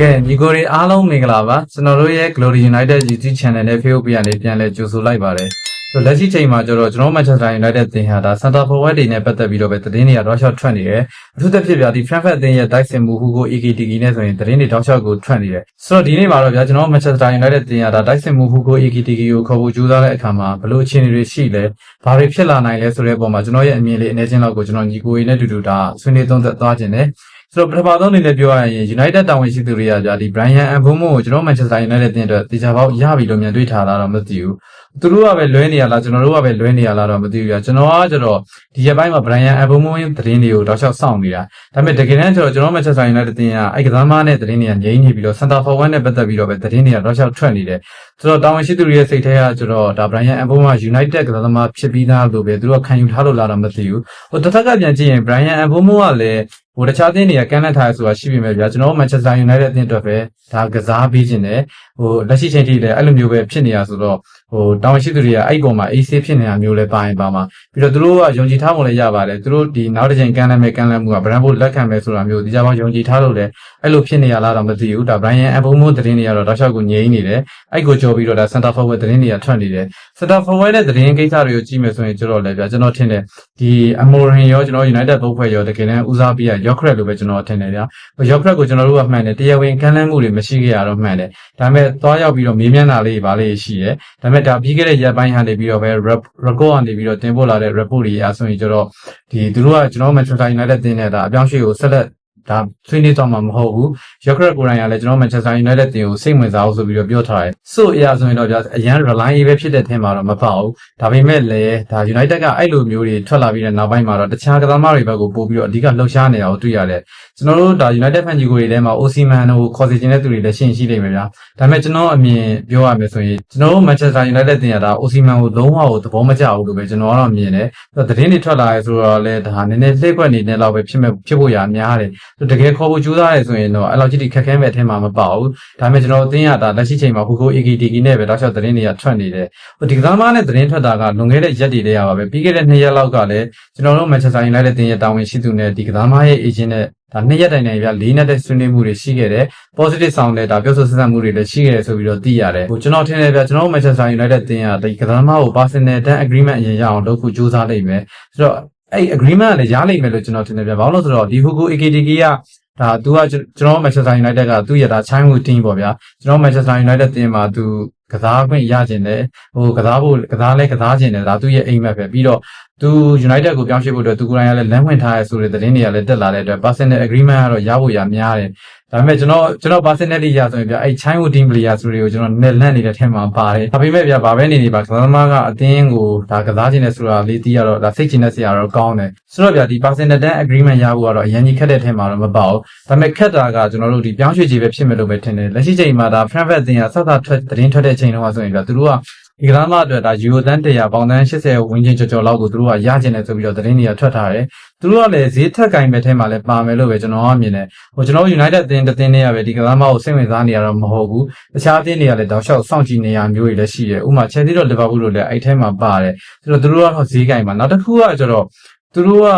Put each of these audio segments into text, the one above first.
ကဲညီကိုတွေအားလုံးမင်္ဂလာပါကျွန်တော်တို့ရဲ့ Glory United YouTube Channel နဲ့ Facebook ပြန်လေးပြန်လဲကြိုဆိုလိုက်ပါတယ်ဆိုလက်ရှိချိန်မှာကျတော့ကျွန်တော် Manchester United တင်ဟာဒါ Center Forward တွေနဲ့ပတ်သက်ပြီးတော့ပဲသတင်းတွေကတော့ရှော့ထွက်နေတယ်အထူးသဖြင့်ဗျာဒီ Frankfurt အသင်းရဲ့တိုက်စစ်မှုဟူကို EKTK နဲ့ဆိုရင်သတင်းတွေတော့ရှော့ကိုထွက်နေတယ်ဆိုတော့ဒီနေ့မှာတော့ဗျာကျွန်တော် Manchester United တင်ဟာဒါတိုက်စစ်မှုဟူကို EKTK ကိုခေါ်ဖို့ကြိုးစားတဲ့အခါမှာဘယ်လိုအခြေအနေတွေရှိလဲဘာတွေဖြစ်လာနိုင်လဲဆိုတဲ့အပေါ်မှာကျွန်တော်ရဲ့အမြင်လေးအနေချင်းလောက်ကိုကျွန်တော်ညီကိုတွေနဲ့တူတူဒါဆွေးနွေးသုံးသပ်သွားခြင်းတယ် ဆိုတော့ပထမဆုံးအနေနဲ့ပြောရရင် United တာဝန်ရှိသူတွေကကြာဒီ Brian Mbeumo ကိုကျွန်တော် Manchester United တင်အတွက်တေချာပေါက်ရပြီလို့မြန်တွေ့ထားတာတော့မသိဘူး သူတို့ကပဲလွဲနေရလားကျွန်တော်တို့ကပဲလွဲနေရလားတော့မသိဘူးကြာကျွန်တော်ကကျတော့ဒီရက်ပိုင်းမှာ Brian Mbeumo ရဲ့သတင်းတွေကိုတောက်လျှောက်စောင့်နေတာဒါပေမဲ့တကယ်တမ်းကျတော့ကျွန်တော် Manchester United တင်ကအဲ့ကစားမနဲ့သတင်းတွေကငြိမ်းနေပြီးတော့ Center Forward နဲ့ပတ်သက်ပြီးတော့ပဲသတင်းတွေကတောက်လျှောက်ထွက်နေတယ်ဆိုတော့တာဝန်ရှိသူတွေရဲ့စိတ်ထဲကကျတော့ဒါ Brian Mbeumo United ကစားသမားဖြစ်ပြီးသားလို့ပဲသူတို့ကခံယူထားလို့လားတော့မသိဘူးဟိုတစ်ဖက်ကပြန်ကြည့်ရင် Brian Mbeumo ကလည်းဟိုတခြားသင်းတွေကကမ်းလှမ်းထားရဆိုတာရှိပြီမဲ့ဗျာကျွန်တော် Manchester United အသင်းအတွက်ပဲဒါကစားပေးခြင်းတယ်ဟိုလက်ရှိချိန်ထိလည်းအဲ့လိုမျိုးပဲဖြစ်နေရဆိုတော့ ဟိုတောင်းရှိသူတွေကအဲ့ပုံမှာ AC ဖြစ်နေတာမျိုးလည်းပါရင်ပါမှာပြီးတော့သူတို့ကယုံကြည်ထားဖို့လည်းရပါတယ်သူတို့ဒီနောက်တစ်ချိန်ကမ်းလှမ်းမဲ့ကမ်းလှမ်းမှုက brand ဖို့လက်ခံမဲ့ဆိုတာမျိုးဒီကြပါယုံကြည်ထားလို့လည်းအဲ့လိုဖြစ်နေရလားတော့မသိဘူးဒါ Brian Mbeumo သတင်းတွေကတော့တောက်လျှောက်ကိုငြိမ်းနေတယ်အဲ့ကိုကြော်ပြီးတော့ဒါ center forward သတင်းတွေကထွက်နေတယ် center forward နဲ့သတင်းကိစ္စတွေကိုကြည့်မယ်ဆိုရင်ကျွန်တော်လည်းဗျာကျွန်တော်ထင်တယ်ဒီ Amorin ရောကျွန်တော် United ဘုတ်ဖွဲ့ရောတကယ်တမ်းဦးစားပေးရ Yokret လို့ပဲကျွန်တော်ထင်တယ်ဗျာ Yokret ကိုကျွန်တော်တို့ကမှန်တယ်တရားဝင်ကမ်းလှမ်းမှုတွေမရှိခဲ့ရတော့မှန်တယ်ဒါပေမဲ့သွားရောက်ပြီးတော့မေးမြန်းတာလေးပါလေးရှိတယ်ဒါပေမဲ့ဒါပြီးခဲ့တဲ့ရက်ပိုင်းဟာနေပြီးတော့ပဲ record ကနေပြီးတော့တင်ပို့လာတဲ့ report တွေအဆိုရင်ကျွန်တော်ဒီသူတို့ကကျွန်တော် Manchester United တင်တဲ့ဒါအပြောင်းရွှေ့ကိုဆက်လက် ဒါဆွေးနွေးတော့မှာမဟုတ်ဘူး။ Yokret ကိုယ်တိုင်ကလည်းကျွန်တော် Manchester United တင်ကိုစိတ်ဝင်စားအောင်ဆိုပြီးတော့ပြောထားတယ်။ဆိုအရာဆိုရင်တော့ဗျာအရန် rely ပဲဖြစ်တဲ့ထင်မှာတော့မပေါ့ဘူး။ဒါပေမဲ့လည်းဒါ United ကအဲ့လိုမျိုးတွေထွက်လာပြီးတဲ့နောက်ပိုင်းမှာတော့တခြားကစားသမားတွေဘက်ကိုပို့ပြီးတော့အဓိကလှုပ်ရှားနေတာကိုတွေ့ရတယ်။ကျွန်တော်တို့ဒါ United fan ကြီးကိုတွေထဲမှာ Osimhen ကိုခေါ်စီခြင်းတဲ့သူတွေလည်းရှင်းရှိနေမယ်ဗျာ။ဒါပေမဲ့ကျွန်တော်အမြင်ပြောရမယ်ဆိုရင်ကျွန်တော်တို့ Manchester United တင်ရတာ Osimhen ကိုလုံးဝကိုသဘောမကျဘူးလို့ပဲကျွန်တော်ကတော့မြင်တယ်။သတင်းတွေထွက်လာရဲဆိုတော့လည်းဒါနည်းနည်းလှည့်ကွက်နေတဲ့လောက်ပဲဖြစ်မဲ့ဖြစ်ဖို့ရများတယ်။တကယ်ခေါ်ဖို့ကြိုးစားရဲဆိုရင်တော့အဲ့လောက်ကြီးခက်ခဲမဲ့အထင်မှာမပေါ့ဘူး။ဒါပေမဲ့ကျွန်တော်အသိရတာလက်ရှိချိန်မှာဟူကို EKTK နဲ့ပဲတောက်လျှောက်သတင်းတွေကထွက်နေတယ်။ဟိုဒီကစားမနဲ့သတင်းထွက်တာကလွန်ခဲ့တဲ့ရက်တွေတည်းရပါပဲ။ပြီးခဲ့တဲ့နှစ်ရက်လောက်ကလည်းကျွန်တော်တို့ Manchester United တင်ရဲ့တာဝန်ရှိသူနဲ့ဒီကစားမရဲ့ agent နဲ့ဒါနှစ်ရက်တိုင်တိုင်ပြလေးနဲ့တဲ့ဆွေးနွေးမှုတွေရှိခဲ့တယ် positive sound နဲ့ဒါပြောဆိုဆက်ဆံမှုတွေလည်းရှိခဲ့တယ်ဆိုပြီးတော့သိရတယ်ဟိုကျွန်တော်ထင်တယ်ဗျကျွန်တော် Manchester United တင်ရဒီကစားမကို personal dan agreement အရင်ရအောင်လုပ်ဖို့ကြိုးစားလိမ့်မယ်ဆိုတော့ အဲ့ agreement ကလည်းရလိမ့်မယ်လို့ကျွန်တော်ထင်တယ်ဗျဘာလို့လဲဆိုတော့ဒီ Hugo AKTK ကဒါသူကကျွန်တော် Manchester United ကသူ့ရတာ Chime team ပေါ့ဗျာကျွန်တော် Manchester United တင်မှာသူကစားခွင့်ရခြင်းတယ်ဟိုကစားဖို့ကစားလဲကစားခြင်းတယ်ဒါသူ့ရဲ့အိမ်မက်ပဲပြီးတော့ သူ United ကိုပြောင်းရွှေ့ဖို့အတွက်သူကိုယ်တိုင်ကလည်းလမ်းဖွင့်ထားရဆိုတဲ့သတင်းတွေကလည်းတက်လာတဲ့အတွက် personal agreement ကတော့ရဖို့ရများတယ်ဒါပေမဲ့ကျွန်တော်ကျွန်တော် personality ရဆိုရင်ဗျအဲ့ Chime team player ဆိုတွေကိုကျွန်တော်နဲ့လန့်နေတဲ့ထဲမှာပါတယ်ဒါပေမဲ့ဗျဘာပဲနေနေပါကစားသမားကအတင်းကိုဒါကစားခြင်းနဲ့ဆိုတာလေးသိရတော့ဒါစိတ်ချတဲ့ဆရာတော့ကောင်းတယ်ဆိုတော့ဗျဒီ personal agreement ရဖို့ကတော့အရင်ကြီးခက်တဲ့ထဲမှာတော့မပေါ့ဒါပေမဲ့ခက်တာကကျွန်တော်တို့ဒီပြောင်းရွှေ့ခြင်းပဲဖြစ်မယ်လို့ပဲထင်တယ်လက်ရှိချိန်မှာဒါ Frankfurt အသင်းကဆက်တာထွက်သတင်းထွက်တဲ့ချိန်တုန်းကဆိုရင်ဗျသူတို့က ဒီကစားမအတွက်ဒါယူရိုတန်း100ပေါင်တန်း80ဝန်းကျင်ကျော်ကျော်လောက်ကိုသူတို့ကရကျင်တယ်ဆိုပြီးတော့သတင်းတွေကထွက်ထားတယ်။သူတို့ကလည်းဈေးထက်ကင်မဲ့ထဲမှာလည်းပါမယ်လို့ပဲကျွန်တော်ကမြင်တယ်။ဟိုကျွန်တော် United အသင်းတစ်သင်းနဲ့ရပဲဒီကစားမကိုစိတ်ဝင်စားနေရတော့မဟုတ်ဘူး။တခြားအသင်းတွေကလည်းတောက်လျှောက်စောင့်ကြည့်နေရမျိုးတွေလည်းရှိတယ်။ဥပမာ Chelsea တို့ Liverpool တို့လည်းအဲ့ထဲမှာပါတယ်။ဆိုတော့သူတို့ကတော့ဈေးကင်မှာနောက်တစ်ခုကကျတော့သူတို့က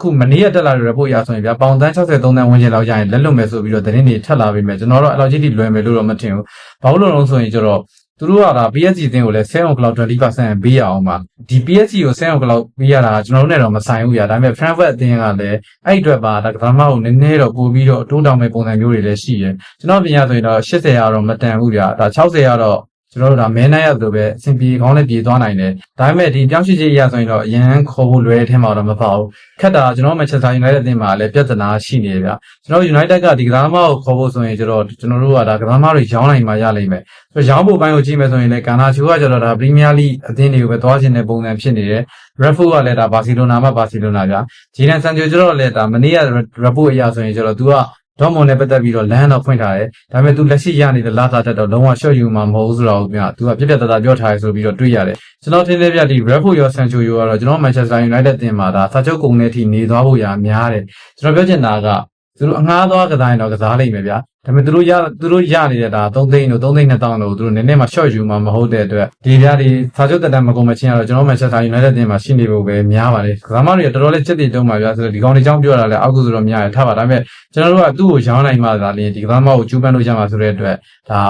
ခုမနေ့ရက်တက်လာတဲ့ report အရဆိုရင်ဗျာပေါင်တန်း63တန်းဝန်းကျင်လောက်ရရင်လက်လွတ်မယ်ဆိုပြီးတော့သတင်းတွေထပ်လာပြီမဲ့ကျွန်တော်တော့အဲ့လောက်ကြီးထိလွယ်မယ်လို့တော့မထင်ဘူး။ဘာလို့လဲဆိုရင်ကျတော့ သူတို့ကဒါ PSG အသင်းကိုလည်း sell on cloud 20%ပေးရအောင်ပါဒီ PSG ကို sell on cloud ပေးရတာကကျွန်တော်တို့နဲ့တော့မဆိုင်ဘူးဗျာဒါပေမဲ့ Frankfurt အသင်းကလည်းအဲ့အတွက်ပါဒါကဘာမှကိုနည်းနည်းတော့ပို့ပြီးတော့တိုးတောင်မဲ့ပုံစံမျိုးတွေလည်းရှိတယ်ကျွန်တော်ပြင်ရဆိုရင်တော့80ရတော့မတန်ဘူးဗျာဒါ60ရတော့ ကျွန်တော်တို့ဒါမဲနိုင်ရဆိုပဲအဆင်ပြေကောင်းလည်းပြေသွားနိုင်တယ်ဒါပေမဲ့ဒီပြောင်းရွှေ့ခြင်းအရဆိုရင်တော့အရန်ခေါ်ဖို့လွယ်တဲ့ထဲမှာတော့မပေါ့ဘူးခက်တာကျွန်တော် Manchester United အသင်းမှာလည်းပြဿနာရှိနေတယ်ဗျကျွန်တော် United ကဒီကစားသမားကိုခေါ်ဖို့ဆိုရင်ကျွန်တော်ကျွန်တော်တို့ကဒါကစားသမားတွေရောင်းနိုင်မှရလိမ့်မယ်ဆိုတော့ရောင်းဖို့ပိုင်းကိုကြည့်မယ်ဆိုရင်လည်းကာနာချူကကျွန်တော်ဒါ Premier League အသင်းတွေကိုပဲသွားခြင်းတဲ့ပုံစံဖြစ်နေတယ် Rafu ကလည်းဒါဘာစီလိုနာမှဘာစီလိုနာဗျဂျီဒန်ဆန်ချူကျွန်တော်လည်းဒါမနေ့က report အရဆိုရင်ကျွန်တော် तू က ဒေါမွန်နဲ့ပတ်သက်ပြီးတော့လမ်းတော့ဖွင့်ထားတယ်။ဒါပေမဲ့ तू လက်ရှိရနေတဲ့လာသာတက်တော့လုံးဝ short ယူမှာမဟုတ်ဘူးဆိုတော့ဗျာ။ तू ကပြက်ပြက်သားသားပြောထားတယ်ဆိုပြီးတော့တွေ့ရတယ်။ကျွန်တော်ထင်တယ်ဗျဒီ Redford ရော Sancho ရောကတော့ကျွန်တော် Manchester United တင်မှာဒါစာချုပ်ကုန်တဲ့အထိနေသွားဖို့ရာများတယ်။ကျွန်တော်ပြောချင်တာကသူတို့အငှားသွားကစားရင်တော့ကစားလိမ့်မယ်ဗျာဒါပေမဲ့သူတို့ရသူတို့ရနေတဲ့ဒါ3သိန်းတို့3သိန်း2000တို့သူတို့နည်းနည်းမှ short ယူမှာမဟုတ်တဲ့အတွက်ဒီပြားဒီစာချုပ်တက်တက်မကုန်မချင်းကတော့ကျွန်တော် Manchester United တင်မှာရှိနေဖို့ပဲများပါတယ်ကစားမတွေကတော်တော်လေးချက်တည်တုံးပါဗျာဆိုတော့ဒီကောင်တွေအကြောင်းပြောတာလည်းအောက်ကူဆိုတော့များရထားပါဒါပေမဲ့ကျွန်တော်တို့ကသူ့ကိုရောင်းနိုင်မှသာလျှင်ဒီကစားမကိုကျူးပန်းလို့ရမှာဆိုတဲ့အတွက်ဒါ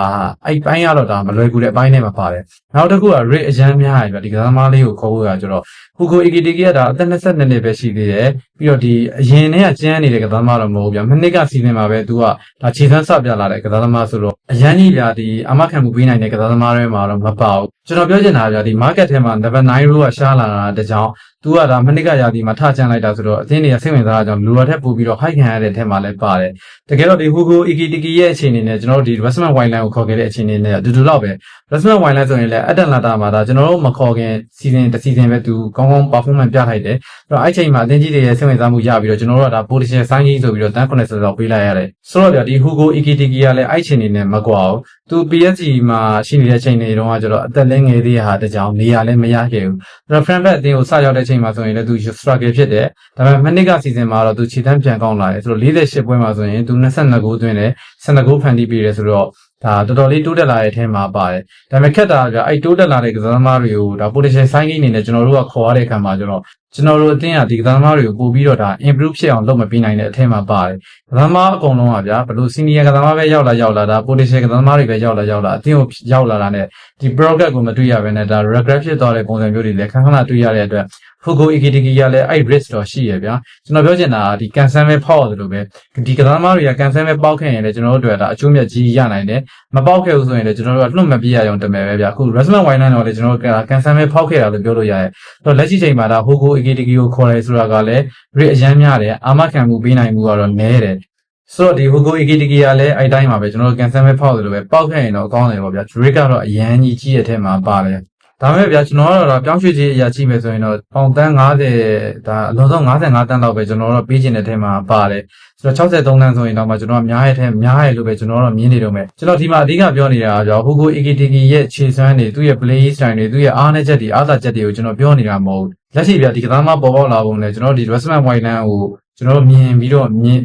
အဲ့ပိုင်းကတော့ဒါမလွယ်ကူတဲ့အပိုင်းနဲ့မှာပါတယ်နောက်တစ်ခုက rate အရန်များရဗျာဒီကစားမလေးကိုခေါ်ဖို့ကကျတော့ဟူကိုအီကီတီကီကဒါအသက်22နှစ်ပဲရှိသေးတယ်ပြီးတော့ဒီအရင်တည်းကကျန်းနေတဲ့ကစားသမားတော့မဟုတ်ဗျာမနှစ်ကစီစဉ်မှာပဲသူကဒါခြေစမ်းစပြလာတဲ့ကစားသမားဆိုတော့အရန်ကြီးဗျာဒီအမခံမှုပေးနိုင်တဲ့ကစားသမားတွေမှာတော့မပါဘူးကျွန်တော်ပြောချင်တာဗျာဒီ market ထဲမှာ number 9 row ကရှားလာတာတကြောင် သူကဒါမနှစ်ကရာဒီမှာထချန်လိုက်တာဆိုတော့အသင်းတွေကစိတ်ဝင်စားတာကြောင့်လူတော်ထက်ပို့ပြီးတော့ high ခံရတဲ့ထဲမှာလည်းပါတယ်တကယ်တော့ဒီဟူကိုအီကီတီကီရဲ့အခြေအနေနဲ့ကျွန်တော်တို့ဒီ Westman Wineland ကိုခေါ်ခဲ့တဲ့အခြေအနေနဲ့အတူတူတော့ပဲ Westman Wineland ဆိုရင်လည်းအတန်လာတာမှာဒါကျွန်တော်တို့မခေါ်ခင် season တစ် season ပဲသူကောင်းကောင်း performance ပြထိုက်တယ်အဲ့တော့အဲ့ချိန်မှာအသင်းကြီးတွေရဲ့စိတ်ဝင်စားမှုရပြီးတော့ကျွန်တော်တို့ကဒါ position ဆိုင်းကြီးဆိုပြီးတော့တန်း90လောက်ပေးလိုက်ရတယ်ဆိုတော့ဗျာဒီ Hugo Ekitiki ကလည်းအဲ့ချိန်နေနဲ့မကွာဘူး သူ PSG မှာရှိနေတဲ့ချိန်တွေတုန်းကကျတော့အသက်လည်းငယ်သေးရဟာတကြောင်နေရာလည်းမရခဲ့ဘူးအဲ့တော့ Frankfurt အသင်းကိုစရောက်တဲ့ချိန်မှာဆိုရင်လည်းသူ struggle ဖြစ်တယ်ဒါပေမဲ့မနစ်က season မှာတော့သူခြေတန်းပြန်ကောင်းလာတယ်ဆိုတော့48ပွဲမှာဆိုရင်သူ22ဂိုးသွင်းတယ်12ဂိုးဖန်တီးပေးတယ်ဆိုတော့ဒါတော်တော်လေးတိုးတက်လာတဲ့အထဲမှာပါတယ်ဒါပေမဲ့ခက်တာကအဲ့တိုးတက်လာတဲ့ကစားသမားတွေကိုဒါ position sign ကြီးအနေနဲ့ကျွန်တော်တို့ကခေါ်ရတဲ့အခါမှာကျတော့ကျွန်တော်တို့အသင်းကဒီကစားသမားတွေကိုပို့ပြီးတော့ဒါ improve ဖြစ်အောင်လုပ်မပေးနိုင်တဲ့အထဲမှာပါတယ်ကစားသမားအကုန်လုံးကဗျာဘလို့ senior ကစားသမားပဲရောက်လာရောက်လာဒါ position ကစားသမားတွေပဲရောက်လာရောက်လာအသင်းကိုရောက်လာတာနဲ့ဒီ progress ကိုမတွေ့ရဘဲနဲ့ဒါ regret ဖြစ်သွားတဲ့ပုံစံမျိုးတွေလည်းခဏခဏတွေ့ရတဲ့အတွက် Fugo Ikitiki ကလည်းအဲ့ risk တော့ရှိရဗျာကျွန်တော်ပြောချင်တာကဒီ cancel ပဲဖောက်ရတယ်လို့ပဲဒီကစားသမားတွေက cancel ပဲပေါက်ခဲ့ရင်လည်းကျွန်တော်တို့အတွက်ဒါအကျိုးမြတ်ကြီးရနိုင်တယ်မပေါက်ခဲ့ဘူးဆိုရင်လည်းကျွန်တော်တို့ကလွတ်မပြေးရအောင်တမယ်ပဲဗျာအခု Resman Wineland တော့လည်းကျွန်တော်တို့က cancel ပဲဖောက်ခဲ့တာလို့ပြောလို့ရတယ်အဲ့တော့လက်ရှိချိန်မှာဒါ Fugo Ikitiki ကိုခေါ်ရဲဆိုတာကလည်း risk အရန်များတယ်အာမခံမှုပေးနိုင်မှုကတော့နည်းတယ်ဆိုတော့ဒီ Hugo Ikitiki ကလည်းအဲ့တိုင်းမှာပဲကျွန်တော်တို့ cancel ပဲဖောက်တယ်လို့ပဲပေါက်ခဲ့ရင်တော့အကောင်းတယ်ပေါ့ဗျာ Drake ကတော့အရန်ကြီးကြီးရဲ့ထဲမှာပါတယ်ဒါမဲ့ဗျာကျွန်တော်ကတော့ပြောင်းရွှေ့ခြင်းအရာကြည့်မယ်ဆိုရင်တော့ပေါင်တန်း90ဒါအလုံးစုံ55တန်းလောက်ပဲကျွန်တော်တို့ပေးခြင်းတဲ့ထဲမှာပါတယ်ဆိုတော့63တန်းဆိုရင်တော့မှကျွန်တော်ကများရဲ့ထဲများရဲ့လို့ပဲကျွန်တော်တို့မြင်နေတော့မယ်ကျွန်တော်ဒီမှာအဓိကပြောနေတာကဗျာဟူကို AKTK ရဲ့ခြေစွမ်းတွေသူ့ရဲ့ play style တွေသူ့ရဲ့အားနည်းချက်တွေအားသာချက်တွေကိုကျွန်တော်ပြောနေတာမဟုတ် လက်ရှိဗျာဒီကစားမပေါ်ပေါက်လာပုံနဲ့ကျွန်တော်ဒီ Westman Wineland ကိုကျွန်တော်မြင်ပြီးတော့မြင်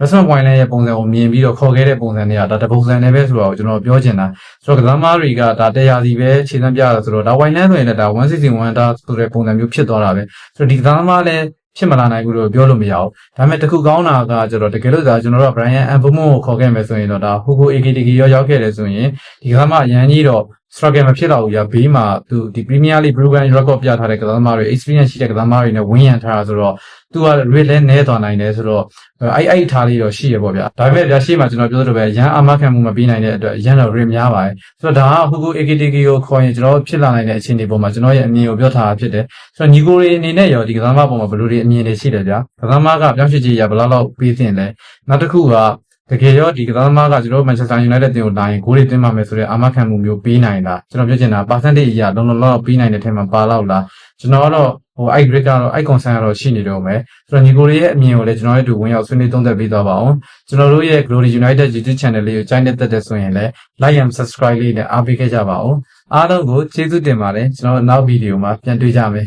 Westman Wineland ရဲ့ပုံစံကိုမြင်ပြီးတော့ခေါ်ခဲ့တဲ့ပုံစံတွေကဒါတပုံစံနဲ့ပဲဆိုတော့ကျွန်တော်ပြောချင်တာဆိုတော့ကစားမတွေကဒါတရားစီပဲခြေစမ်းပြတာဆိုတော့ဒါ Wineland ဆိုရင်လည်းဒါ161 da ဆိုတဲ့ပုံစံမျိုးဖြစ်သွားတာပဲဆိုတော့ဒီကစားမလည်းဖြစ်မလာနိုင်ဘူးလို့ပြောလို့မရဘူးဒါပေမဲ့တခုကောင်းတာကကျတော့တကယ်လို့ဒါကျွန်တော်တို့က Brian Ambomo ကိုခေါ်ခဲ့မယ်ဆိုရင်တော့ဒါ Hugo Ekitiki ရောရောက်ခဲ့တယ်ဆိုရင်ဒီကစားမအရန်ကြီးတော့ struggle မဖြစ်တော့ဘူးရဘေးမှာသူဒီ Premier League program record ပြထားတဲ့ကစားသမားတွေ experience ရှိတဲ့ကစားသမားတွေနဲ့ဝင်းရံထားတာဆိုတော့သူက rate လည်းနည်းသွားနိုင်တယ်ဆိုတော့အဲ့အဲ့အထားလေးတော့ရှိရပေါ့ဗျာဒါပေမဲ့ဗျာရှေ့မှာကျွန်တော်ပြောသလိုပဲရန်အာမခံမှုမပေးနိုင်တဲ့အတွက်ရန်တော့ rate များပါတယ်ဆိုတော့ဒါက Hugo Ekitiki ကိုခေါ်ရင်ကျွန်တော်ဖြစ်လာနိုင်တဲ့အခြေအနေပေါ်မှာကျွန်တော်ရဲ့အမြင်ကိုပြောထားတာဖြစ်တယ်ဆိုတော့ညီကိုတွေအနေနဲ့ရောဒီကစားသမားပေါ်မှာဘယ်လိုတွေအမြင်တွေရှိတယ်ဗျာကစားသမားကပြောင်းရွှေ့ကြည့်ရဘယ်လောက်လောက်ပေးသင့်လဲနောက်တစ်ခုက တကယ်ရောဒီကစားသမားကကျွန်တော်တို့ Manchester United တင်ကိုလာရင်ဂိုးတွေတင်ပါမယ်ဆိုတဲ့အာမခံမှုမျိုးပေးနိုင်တာကျွန်တော်ပြောချင်တာ percentage အရလုံးလုံးလောက်ပေးနိုင်တဲ့ထဲမှာပါလောက်လားကျွန်တော်ကတော့ဟိုအဲ့ grade ကတော့အဲ့ concern ကတော့ရှိနေတော့မယ်ဆိုတော့ညီကိုတွေရဲ့အမြင်ကိုလည်းကျွန်တော်ရဲ့အတူဝင်ရောက်ဆွေးနွေးသုံးသပ်ပေးသွားပါအောင်ကျွန်တော်တို့ရဲ့ Glory United YouTube channel လေးကိုကြိုက်နေတဲ့သက်ဆိုရင်လည်း like and subscribe လေးနဲ့အားပေးခဲ့ကြပါအောင်အားလုံးကိုကျေးဇူးတင်ပါတယ်ကျွန်တော်နောက်ဗီဒီယိုမှာပြန်တွေ့ကြမယ်